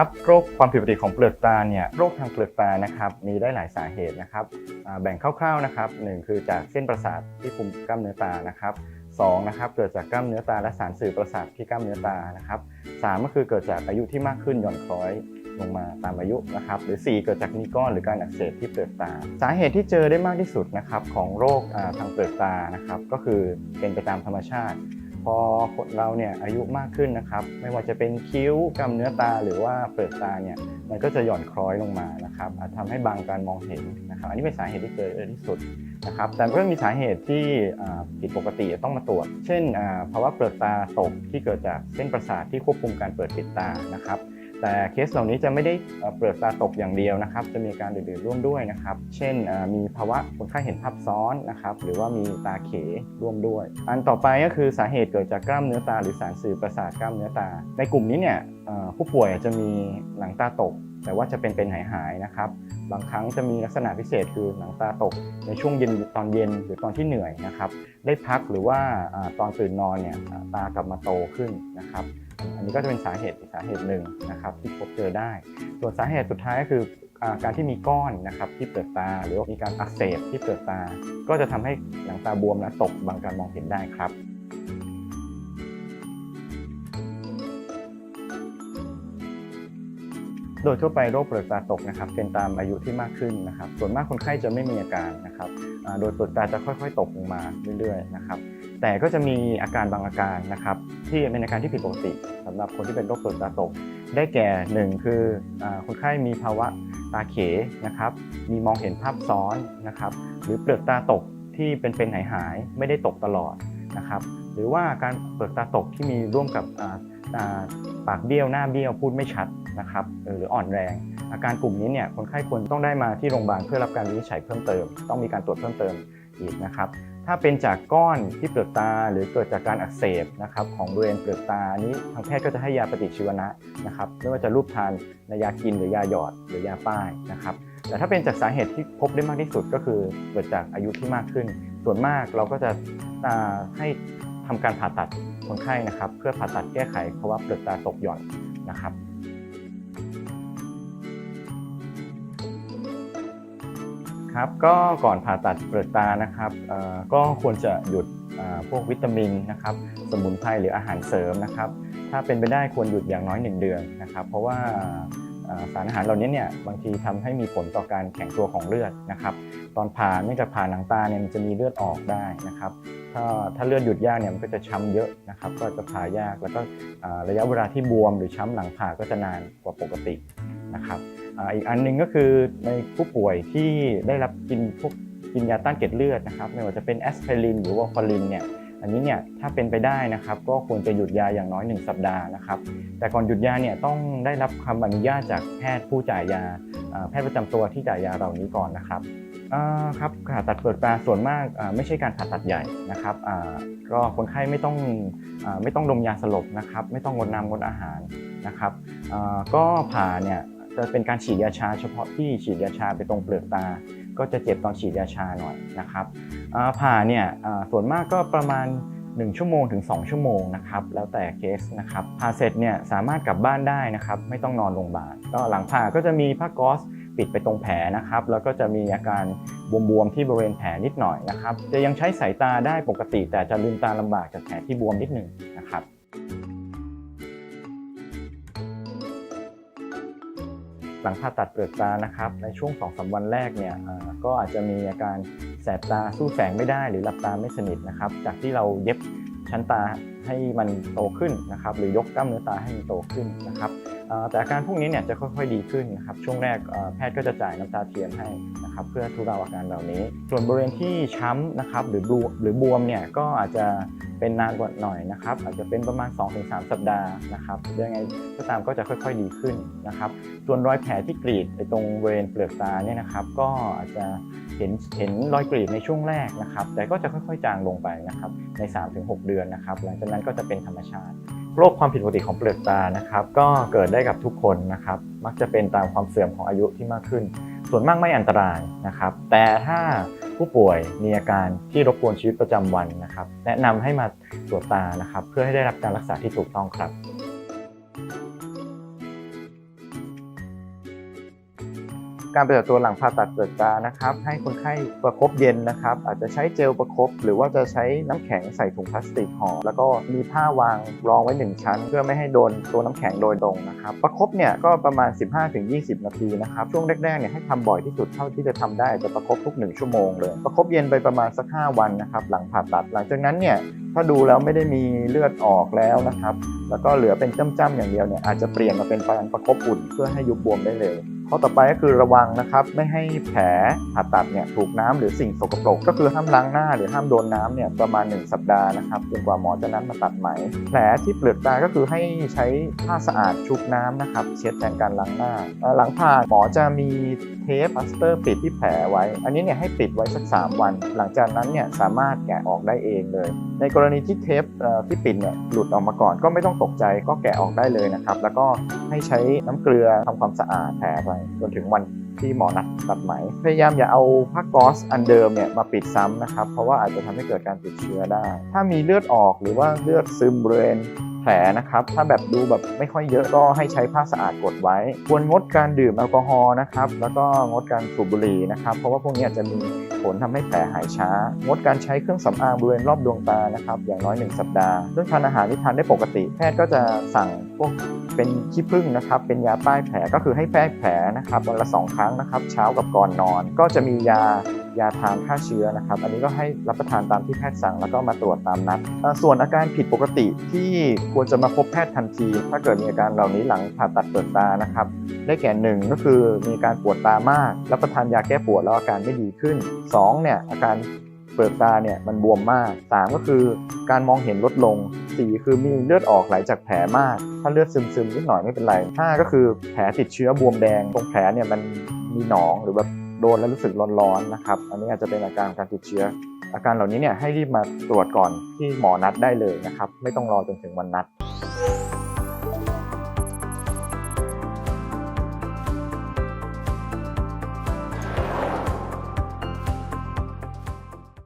ครับโรคความผิดปกติของเปลือกตาเนี่ยโรคทางเปลือกตานะครับมีได้หลายสาเหตุนะครับแบ่งคร่าวๆนะครับหนึ่งคือจากเส้นประสาทที่คุมกล้ามเนื้อตานะครับสองนะครับเกิดจากกล้ามเนื้อตาและสารสื่อประสาทที่กล้ามเนื้อตานะครับสามก็คือเกิดจากอายุที่มากขึ้นหย่อนคล้อยลงมาตามอายุนะครับหรือ 4 เกิดจากมีก้อนหรือการอักเสบที่เปลือกตา สาเหตุที่เจอได้มากที่สุดนะครับของโรคทางเปลือกตานะครับก็คือเป็นไปตามธรรมชาติ อคนเราเนี่ยอายุมากขึ้นนะครับ ไม่ว่าจะเป็นคิ้วกล้ามเนื้อตาหรือว่าเปลือกตาเนี่ยมันก็จะหย่อนคล้อยลงมานะครับอาจทำให้บางการมองเห็นนะครับอันนี้เป็นสาเหตุที่เจอเยอะที่สุดนะครับแต่ก็มีสาเหตุที่ผิดปกติต้องมาตรวจ เช่นภาวะเปลือกตาตกที่เกิดจากเส้นประสาทที่ควบคุมการเปิดปิดตานะครับ แต่เคสเหล่านี้จะไม่ได้เปลือกตาตกอย่างเดียวนะครับ จะมีการดื่นๆร่วมด้วยนะครับ เช่นมีภาวะคนไข้เห็นภาพซ้อนนะครับ หรือว่ามีตาเขร่วมด้วย อันต่อไปก็คือสาเหตุเกิดจากกล้ามเนื้อตาหรือสารสื่อประสาทกล้ามเนื้อตา ในกลุ่มนี้เนี่ยผู้ป่วยจะมีหลังตาตก แต่ว่าจะเป็นเป็นหายหายๆนะครับ บางครั้งจะมีลักษณะพิเศษคือหนังตาตกในช่วงเย็นตอนเย็นหรือตอนที่เหนื่อยนะครับ ได้พักหรือว่าตอนตื่นนอนเนี่ยตากลับมาโตขึ้นนะครับ อันนี้ก็จะเป็นสาเหตุสาเหตุหนึ่งนะครับที่พบเจอได้ ส่วนสาเหตุสุดท้ายก็คือการที่มีก้อนนะครับที่เปลือกตา หรือว่ามีการอักเสบที่เปลือกตา ก็จะทำให้หนังตาบวมและตกบางการมองเห็นได้ครับ โดยทั่วไปโรคเปลือกตาตกนะครับเป็นตามอายุที่มากขึ้นนะครับ ส่วนมากคนไข้จะไม่มีอาการนะครับโดยเปลือกตาจะค่อยๆ ตกลงมาเรื่อยๆนะครับแต่ก็จะมีอาการบางอาการนะครับที่เป็นอาการที่ผิดปกติสำหรับคนที่เป็นโรคเปลือกตาตก ได้แก่หนึ่งคือคนไข้มีภาวะตาเขนะครับมีมองเห็นภาพซ้อนนะครับหรือเปลือกตาตกที่เป็นเป็นหายหายๆไม่ได้ตกตลอดนะครับหรือว่าการเปลือกตาตกที่มีร่วมกับ ปากเบี้ยวหน้าเบี้ยวพูดไม่ชัดนะครับหรืออ่อนแรง อาการกลุ่มนี้เนี่ยคนไข้ควรต้องได้มาที่โรงพยาบาลเพื่อรับการวินิจฉัยเพิ่มเติม ต้องมีการตรวจเพิ่มเติมอีกนะครับถ้าเป็นจากก้อนที่เปลือกตาหรือเกิดจากการอักเสบนะครับของบริเวณเปลือกตานี้ทางแพทย์ก็จะให้ยาปฏิชีวนะนะครับไม่ว่าจะรูปทานในยากินหรือยาหยอดหรือยาป้ายนะครับแต่ถ้าเป็นจากสาเหตุที่พบได้มากที่สุดก็คือเกิดจากอายุที่มากขึ้น ส่วนมากเราก็จะให้ ทำการผ่าตัดคนไข้นะครับ เพื่อผ่าตัดแก้ไขภาวะเปลือกตาตกหย่อนนะครับครับก็ก่อนผ่าตัดเปลือกตานะครับก็ควรจะหยุดพวกวิตามินนะครับสมุนไพรหรืออาหารเสริมนะครับ ถ้าเป็นไปได้ควรหยุดอย่างน้อย 1 เดือนนะครับ เพราะว่าสารอาหารเหล่านี้เนี่ยบางทีทำให้มีผลต่อการแข็งตัวของเลือดนะครับ ตอนผ่าเนื่องจากผ่าหนังตาเนี่ยมันจะมีเลือดออกได้นะครับ ถ้าถ้าเลือดหยุดยากเนี่ยมันก็จะช้ำเยอะนะครับ ก็จะผ่ายากแล้วก็ระยะเวลาที่บวมหรือช้ำหลังผ่าก็จะนานกว่าปกตินะครับอีกอันหนึงก็คือในผู้ป่วยที่ได้รับกินพวกกินยาต้านเกล็ดเลือดนะครับไม่ว่าจะเป็นแอสไพรินหรือว่าฟอรินเนี่ยอันนี้เนี่ยถ้าเป็นไปได้นะครับก็ควรจะหยุดยาอย่างน้อย 1 สัปดาห์นะครับแต่ก่อนหยุดยาเนี่ยต้องได้รับคำอนุญาตจากแพทย์ผู้จ่ายยาแพทย์ประจำตัวที่จ่ายยาเหล่านี้ก่อนนะครับ ครับผ่าตัดเปลือกตาส่วนมากไม่ใช่การผ่าตัดใหญ่นะครับก็คนไข้ไม่ต้องอไม่ต้องดมยาสลบนะครับ ไม่ต้องงดน้ำงดอาหารนะครับก็ผ่าเนี่ยจะเป็นการฉีดยาชาเฉพาะที่ฉีดยาชาไปตรงเปลือกตา ก็จะเจ็บตอนฉีดยาชาหน่อยนะครับผ่าเนี่ยส่วนมากก็ประมาณ 1 ชั่วโมงถึง 2 ชั่วโมงนะครับแล้วแต่เคสนะครับผ่าเสร็จเนี่ยสามารถกลับบ้านได้นะครับ ไม่ต้องนอนโรงพยาบาลก็หลังผ่าก็จะมีผ้าก๊อซ ปิดไปตรงแผลนะครับ แล้วก็จะมีอาการบวมๆที่บริเวณแผลนิดหน่อยนะครับ จะยังใช้สายตาได้ปกติ แต่จะลืมตาลำบากจากแผลที่บวมนิดหนึ่งนะครับหลังผ่าตัดเปลือกตานะครับในช่วง2อสวันแรกเนี่ยก็อาจจะมีอาการแสบตาสู้แสงไม่ได้หรือหลับตาไม่สนิทนะครับ จากที่เราเย็บชั้นตาให้มันโตขึ้นนะครับ หรือยกกล้ามเนื้อตาให้มันโตขึ้นนะครับ แต่อาการพวกนี้เนี่ยจะค่อยๆดีขึ้นนะครับช่วงแรกแพทย์ก็จะจ่ายน้ำตาเทียมให้นะครับเพื่อทุเลาอาการเหล่านี้ ส่วนบริเวณที่ช้ำนะครับหรือบวมหรือบวมเนี่ยก็อาจจะเป็นนานกว่าหน่อยนะครับอาจจะเป็นประมาณ 2-3 สัปดาห์นะครับยังไงก็ตามก็จะค่อยๆดีขึ้นนะครับส่วนรอยแผลที่กรีดไปตรงบริเวณเปลือกตาเนี่ยนะครับก็อาจจะเห็นเห็นรอยกรีดในช่วงแรกนะครับแต่ก็จะค่อยๆจางลงไปนะครับใน 3-6 เดือนนะครับหลังจากนั้นก็จะเป็นธรรมชาติ โรคความผิดปกติของเปลือกตานะครับ ก็เกิดได้กับทุกคนนะครับ มักจะเป็นตามความเสื่อมของอายุที่มากขึ้น ส่วนมากไม่อันตรายนะครับ แต่ถ้าผู้ป่วยมีอาการที่รบกวนชีวิตประจำวันนะครับ แนะนำให้มาตรวจตานะครับ เพื่อให้ได้รับการรักษาที่ถูกต้องครับ การปฏิบัติตัวหลังผ่าตัดเปลือกตานะครับ ให้คนไข้ประคบเย็นนะครับ อาจจะใช้เจลประคบหรือว่าจะใช้น้ำแข็งใส่ถุงพลาสติกห่อแล้วก็มีผ้าวางรองไว้หนึ่งชั้น เพื่อไม่ให้โดนตัวน้ำแข็งโดยตรงนะครับ ประคบเนี่ยก็ประมาณ 15-20 นาทีนะครับ ช่วงแรกๆเนี่ยให้ทำบ่อยที่สุดเท่าที่จะทำได้อาจจะประคบทุก 1 ชั่วโมงเลย ประคบเย็นไปประมาณสัก 5 วันนะครับ หลังผ่าตัด หลังจากนั้นเนี่ยถ้าดูแล้วไม่ได้มีเลือดออกแล้วนะครับ แล้วก็เหลือเป็นจ้ำๆอย่างเดียวเนี่ยอาจจะเปลี่ยนมาเป็นการประคบอุ่นเพื่อให้ยุบบวมได้เร็ว ข้อต่อไปก็คือระวังนะครับไม่ให้แผลผ่าตัดเนี่ยถูกน้ำหรือสิ่งสกปรก ก็คือห้ามล้างหน้าหรือห้ามโดนน้ำเนี่ยประมาณ 1 สัปดาห์นะครับจนกว่าหมอจะนัดมาตัดไหม แผลที่เปลือกตาก็คือให้ใช้ผ้าสะอาดชุบน้ำนะครับเช็ดแทนการล้างหน้า หลังผ่าหมอจะมีเทปพลาสเตอร์ปิดที่แผลไว้ อันนี้เนี่ยให้ปิดไว้สัก 3 วัน หลังจากนั้นเนี่ยสามารถแกะออกได้เองเลย ในกรณีที่เทปที่ปิดเนี่ยหลุดออกมาก่อนก็ไม่ต้องตกใจก็แกะออกได้เลยนะครับ แล้วก็ให้ใช้น้ำเกลือทำความสะอาดแผลไปจนถึงวันที่หมอนัดตัดไหม พยายามอย่าเอาผ้าก๊อซอันเดิมเนี่ยมาปิดซ้ำนะครับ เพราะว่าอาจจะทำให้เกิดการติดเชื้อได้ ถ้ามีเลือดออกหรือว่าเลือดซึมบริเวณแผลนะครับ ถ้าแบบดูแบบไม่ค่อยเยอะก็ให้ใช้ผ้าสะอาดกดไว้ ควรงดการดื่มแอลกอฮอล์นะครับ แล้วก็งดการสูบบุหรี่นะครับ เพราะว่าพวกนี้อาจจะมี ผลทำให้แผลหายช้า งดการใช้เครื่องสำอางบริเวณรอบดวงตานะครับอย่างน้อย 1 สัปดาห์เรื่องทานอาหารที่ทานได้ปกติ แพทย์ก็จะสั่งพวกเป็นขี้ผึ้งนะครับเป็นยาป้ายแผลก็คือให้แป้แผลนะครับวันละสองครั้งนะครับเช้ากับก่อนนอน ก็จะมียา ยาทานฆ่าเชื้อนะครับ อันนี้ก็ให้รับประทานตามที่แพทย์สั่งแล้วก็มาตรวจตามนัด ส่วนอาการผิดปกติที่ควรจะมาพบแพทย์ทันที ถ้าเกิดมีอาการเหล่านี้หลังผ่าตัดเปิดตานะครับ ได้แก่หนึ่งก็คือมีการปวดตามาก รับประทานยาแก้ปวดแล้วอาการไม่ดีขึ้นสองเนี่ยอาการเปลือกตาเนี่ยมันบวมมากสามก็คือการมองเห็นลดลงสี่คือมีเลือดออกไหลจากแผลมาก ถ้าเลือดซึมๆนิดหน่อยไม่เป็นไรห้าก็คือแผลติดเชื้อบวมแดง ตรงแผลเนี่ยมันมีหนองหรือแบบ โดนแล้วรู้สึกร้อนๆนะครับ อันนี้อาจจะเป็นอาการการติดเชื้อ อาการเหล่านี้เนี่ยให้รีบมาตรวจก่อนที่หมอนัดได้เลยนะครับ ไม่ต้องรอจนถึงวันนัด